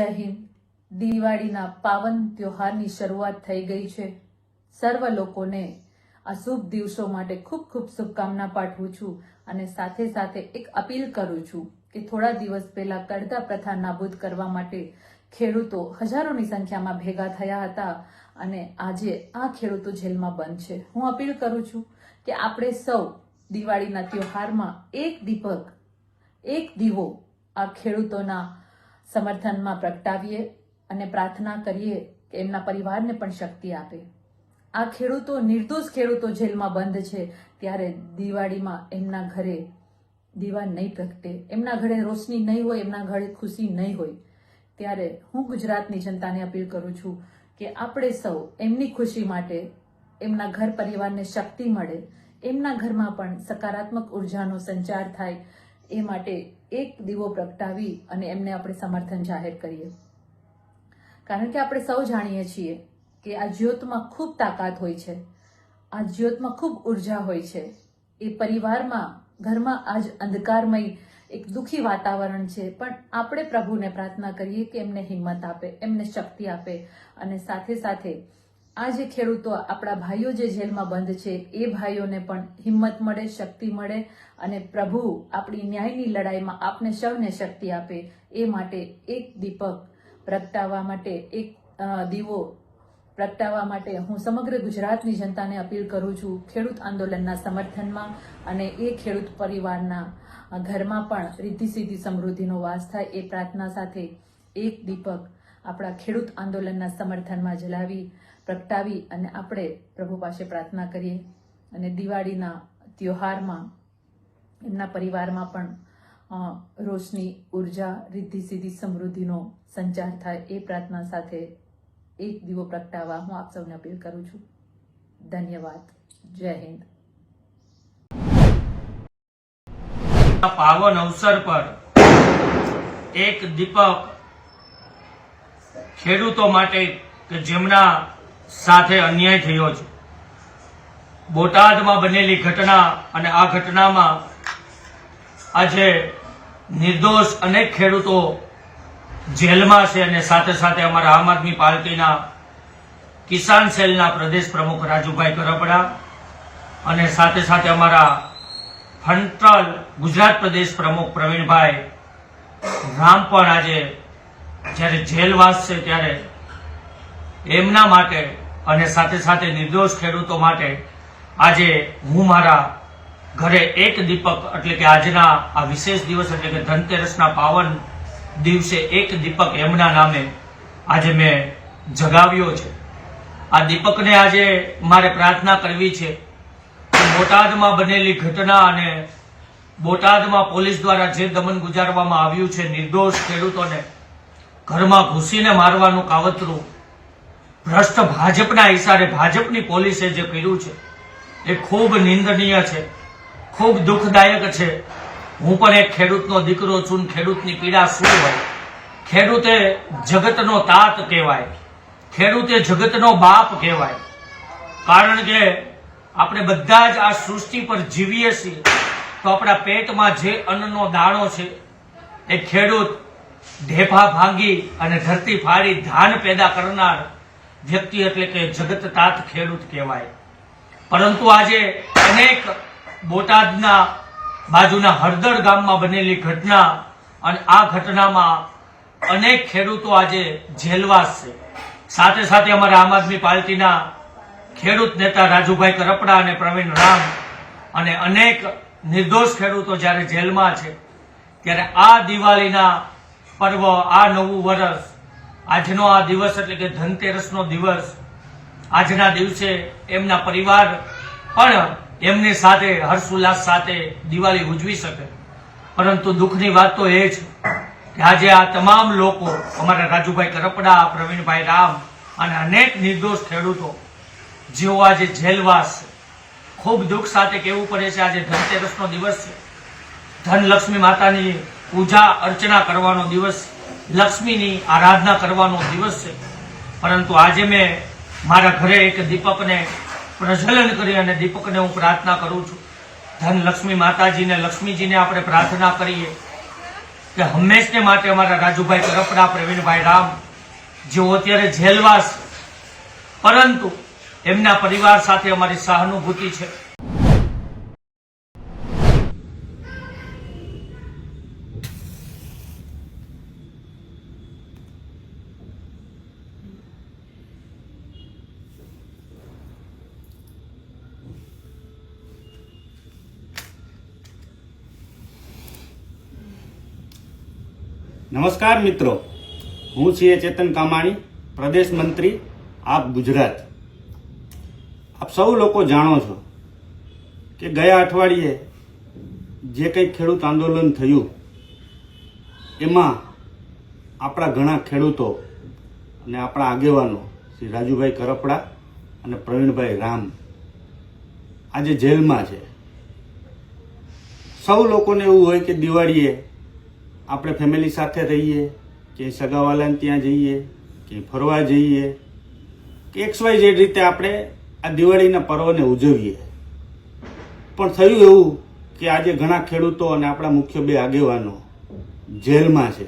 જય હિન્દ. દિવાળીના પાવન ત્યોહારની શરૂઆત થઈ ગઈ છે. સર્વ લોકોને આ શુભ દિવસો માટે ખૂબ ખૂબ શુભકામના પાઠવું છું અને સાથે સાથે એક અપીલ કરું છું કે થોડા દિવસ પહેલા કરતા પ્રથા નાબૂદ કરવા માટે ખેડૂતો હજારોની સંખ્યામાં ભેગા થયા હતા અને આજે આ ખેડૂતો જેલમાં બંધ છે. હું અપીલ કરું છું કે આપણે સૌ દિવાળીના ત્યોહારમાં એક દીપક, એક દીવો આ ખેડૂતોના સમર્થનમાં પ્રગટાવીએ અને પ્રાર્થના કરીએ કે એમના પરિવારને પણ શક્તિ આપે. આ ખેડૂતો, નિર્દોષ ખેડૂતો જેલમાં બંધ છે, ત્યારે દિવાળીમાં એમના ઘરે દીવા નહીં પ્રગટે. એમના ઘરે રોશની નહીં હોય, એમના ઘરે ખુશી નહીં હોય. ત્યારે હું ગુજરાતની જનતાને અપીલ કરું છું કે આપણે સૌ એમની ખુશી માટે એમના ઘર પરિવારને શક્તિ મળે. એમના ઘરમાં પણ સકારાત્મક ઉર્જાનો સંચાર થાય. એ માટે એક દીવો પ્રગટાવી અને એમને આપણે સમર્થન જાહેર કરીએ. કારણ કે આપણે સૌ જાણીએ છીએ કે આ જ્યોતમાં ખૂબ તાકાત હોય છે. આ જ્યોતમાં ખૂબ ઊર્જા હોય છે. એ પરિવારમાં, ઘરમાં આજ અંધકારમય એક દુઃખી વાતાવરણ છે. પણ આપણે પ્રભુને પ્રાર્થના કરીએ કે એમને હિંમત આપે, એમને શક્તિ આપે અને સાથે સાથે આ જે ખેડૂતો આપણા ભાઈઓ જે જેલમાં બંધ છે, એ ભાઈઓને પણ હિંમત મળે, શક્તિ મળે અને પ્રભુ આપણી ન્યાયની લડાઈમાં આપને સૌને શક્તિ આપે એ માટે એક દીપક પ્રગટાવવા માટે, એક દીવો પ્રગટાવવા માટે હું સમગ્ર ગુજરાતની જનતાને અપીલ કરું છું ખેડૂત આંદોલનના સમર્થનમાં અને એ ખેડૂત પરિવારના ઘરમાં પણ રીતિ સિદ્ધિ સમૃદ્ધિનો વાસ થાય એ પ્રાર્થના સાથે એક દીપક આપણા ખેડૂત આંદોલનના સમર્થનમાં જલાવી, પ્રગટાવી અને આપણે પ્રભુ પાસે પ્રાર્થના કરીએ. અને દિવાળીના ત્યોહારમાં, એમના પરિવારમાં પણ રોશની, ઊર્જા રિદ્ધિ સિદ્ધિ સમૃદ્ધિનો સંચાર થાય એ પ્રાર્થના સાથે એક દીવો પ્રગટાવવા હું આપ સૌને અપીલ કરું છું. ધન્યવાદ. જય હિન્દ. પાવન અવસર પર એક દીપક ખેડૂતો માટે કે જેમના સાથે અન્યાય થયો છે. બોટાદમાં બનેલી ઘટના અને આ ઘટનામાં આજે નિર્દોષ અનેક ખેડૂતો જેલમાં છે અને સાથે સાથે અમારા આમ આદમી પાર્ટીના કિસાન સેલના પ્રદેશ પ્રમુખ રાજુભાઈ કરપડા અને સાથે સાથે અમારા ફંટ્રલ ગુજરાત પ્રદેશ પ્રમુખ પ્રવીણભાઈ રામ પણ આજે જ્યારે જેલવાસ છે ત્યારે એમના માટે અને સાથે સાથે નિર્દોષ ખેડૂતો માટે આજે હું મારા ઘરે એક દીપક, એટલે કે આજના આ વિશેષ દિવસ, એટલે કે ધનતેરસના પાવન દિવસે એક દીપક એમના નામે આજે મેં જગાવ્યો છે. આ દીપકને આજે મારે પ્રાર્થના કરવી છે બોટાદમાં બનેલી ઘટના અને બોટાદમાં પોલીસ દ્વારા જે દમન ગુજારવામાં આવ્યું છે, નિર્દોષ ખેડૂતોને ઘરમાં ઘૂસીને મારવાનું કાવતરું. ભ્રષ્ટ ભાજપના ઇશારે ભાજપની પોલીસે જે કર્યું છે, એ ખૂબ નિંદનીય છે, ખૂબ દુઃખદાયક છે. હું પણ એક ખેડૂતનો દીકરો છું ખેડૂતની પીડા શું હોય? ખેડૂતે જગતનો તાત કહેવાય. ખેડૂતે જગતનો બાપ કહેવાય. કારણ કે આપણે બધા જ આ સૃષ્ટિ પર જીવીએ છીએ, તો આપણા પેટમાં જે અન્નનો દાણો છે, એ ખેડૂત ઢેફા ભાંગી અને ધરતી ફાડી ધાન પેદા કરનાર વ્યક્તિ એટલે કે જગત તાત ખેડૂત કહેવાય. પરંતુ આજે અનેક બોટાદના બાજુના હળદર ગામમાં બનેલી ઘટના અને આ ઘટનામાં અનેક ખેડૂતો આજે જેલવાસ છે. સાથે સાથે અમારા આમ આદમી પાર્ટીના ખેડૂત નેતા રાજુભાઈ કરપડા અને પ્રવીણ રામ અને અનેક નિર્દોષ ખેડૂતો જ્યારે જેલમાં છે, ત્યારે આ દિવાળીના પર્વ આ નવું વર્ષ આજનો આ દિવસ એટલે કે ધનતેરસનો દિવસ, આજના દિવસે એમના પરિવાર પણ એમની સાથે હર્ષોલ્લાસ સાથે દિવાળી ઉજવી શકે. પરંતુ દુઃખની વાત તો એ છે કે આજે આ તમામ લોકો, અમારા રાજુભાઈ કરપડા, પ્રવીણભાઈ રામ અને અનેક નિર્દોષ ખેડૂતો, જેઓ આજે જેલવાસ ખૂબ દુઃખ સાથે કહેવું પડે છે આજે ધનતેરસનો દિવસ છે. ધનલક્ષ્મી માતાની પૂજા, અર્ચના કરવાનો દિવસ, લક્ષ્મીની આરાધના કરવાનો દિવસ છે. પરંતુ આજે મેં મારા ઘરે એક દીપકને પ્રજ્વલન કરી અને દીપકને હું પ્રાર્થના કરું છું. ધન લક્ષ્મી માતાજીને, લક્ષ્મીજીને આપણે પ્રાર્થના કરીએ કે હંમેશને માટે અમારા રાજુભાઈ કરપડા, પ્રવીણભાઈ રામ, જેઓ અત્યારે જેલવાસ પરંતુ એમના પરિવાર સાથે અમારી સહાનુભૂતિ છે. નમસ્કાર મિત્રો. હું છીએ ચેતન કામાણી, પ્રદેશ મંત્રી, આપ ગુજરાત. આપ સૌ લોકો જાણો છો કે ગયા અઠવાડિયે જે કંઈ ખેડૂત આંદોલન થયું, એમાં આપણા ઘણા ખેડૂતો અને આપણા આગેવાનો શ્રી રાજુભાઈ કરપડા અને પ્રવીણભાઈ રામ આજે જેલમાં છે. સૌ લોકોને એવું હોય કે દિવાળીએ આપણે ફેમિલી સાથે રહીએ, કે સગાવાલાને ત્યાં જઈએ, કે ફરવા જઈએ, કે એક્સ વાય ઝેડ રીતે આપણે આ દિવાળીના પર્વને ઉજવીએ. પણ થયું એવું કે આજે ઘણા ખેડૂતો અને આપણા મુખ્ય બે આગેવાનો જેલમાં છે.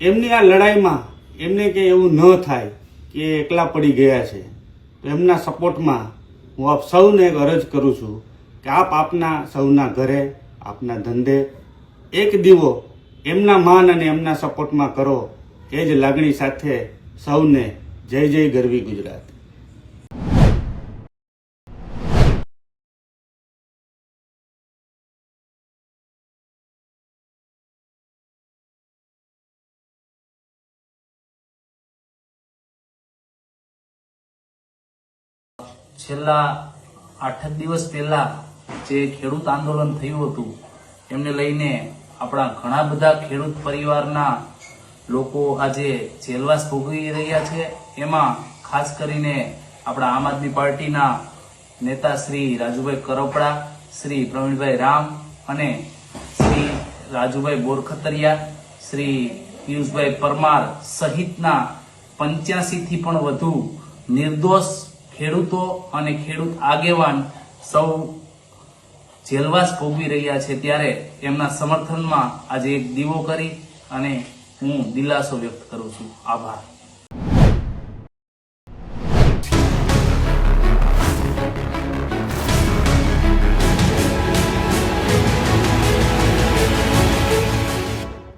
એમની આ લડાઈમાં એમને કે એવું ન થાય કે એકલા પડી ગયા છે. તો એમના સપોર્ટમાં હું આપ સૌને એક અરજ કરું છું કે આપ આપના સૌના ઘરે, આપના ધંધે એક દીવો એમના માન અને એમના સપોર્ટમાં કરો એ જ લાગણી સાથે સૌને જય જય ગરવી ગુજરાત. છેલ્લા આઠ દિવસ પહેલા જે ખેડૂત આંદોલન થયું હતું, એમને લઈને આપણા ઘણા બધા ખેડૂત પરિવારના લોકો આજે જેલવાસ ભોગવી રહ્યા છે. એમાં ખાસ કરીને આપણા આમ આદમી પાર્ટીના નેતા શ્રી રાજુભાઈ કરોપડા, શ્રી પ્રવીણભાઈ રામ અને શ્રી રાજુભાઈ બોરખતરિયા, શ્રી પિયુષભાઈ પરમાર સહિતના પંચ્યાસીથી પણ વધુ નિર્દોષ ખેડૂતો અને ખેડૂત આગેવાન સૌ જેલવાસ ભોગવી રહ્યા છે ત્યારે એમના સમર્થનમાં આજે એક દીવો કરી અને હું દિલાસો વ્યક્ત કરું છું. આભાર.